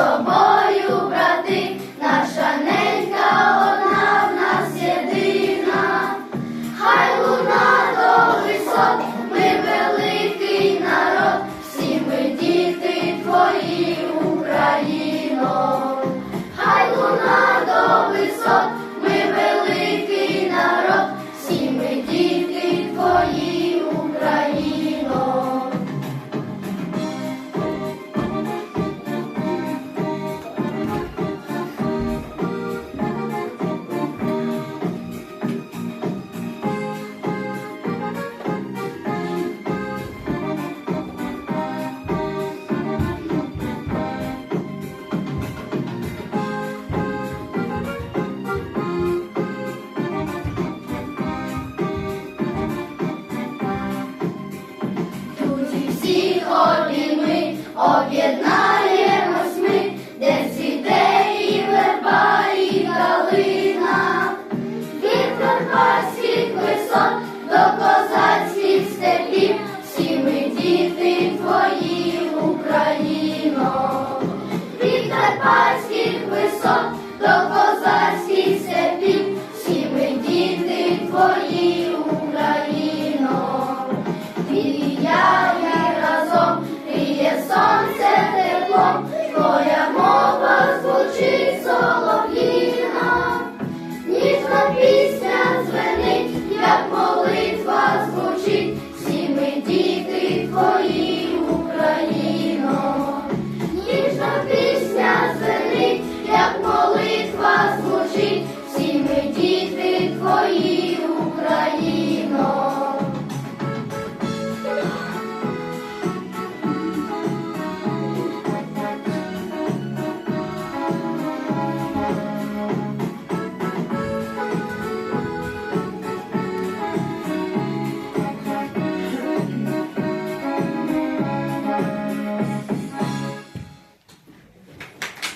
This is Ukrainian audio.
тобою, брати, наша ненька одна в нас єдина, хай луна до висот ми. об'єднаємось ми, де цвіте верба, і калина, від карпатських висот до козацьких степів, всі ми діти твої Україно, від карпатських висот до козацьких степів, всі ми діти твої Come.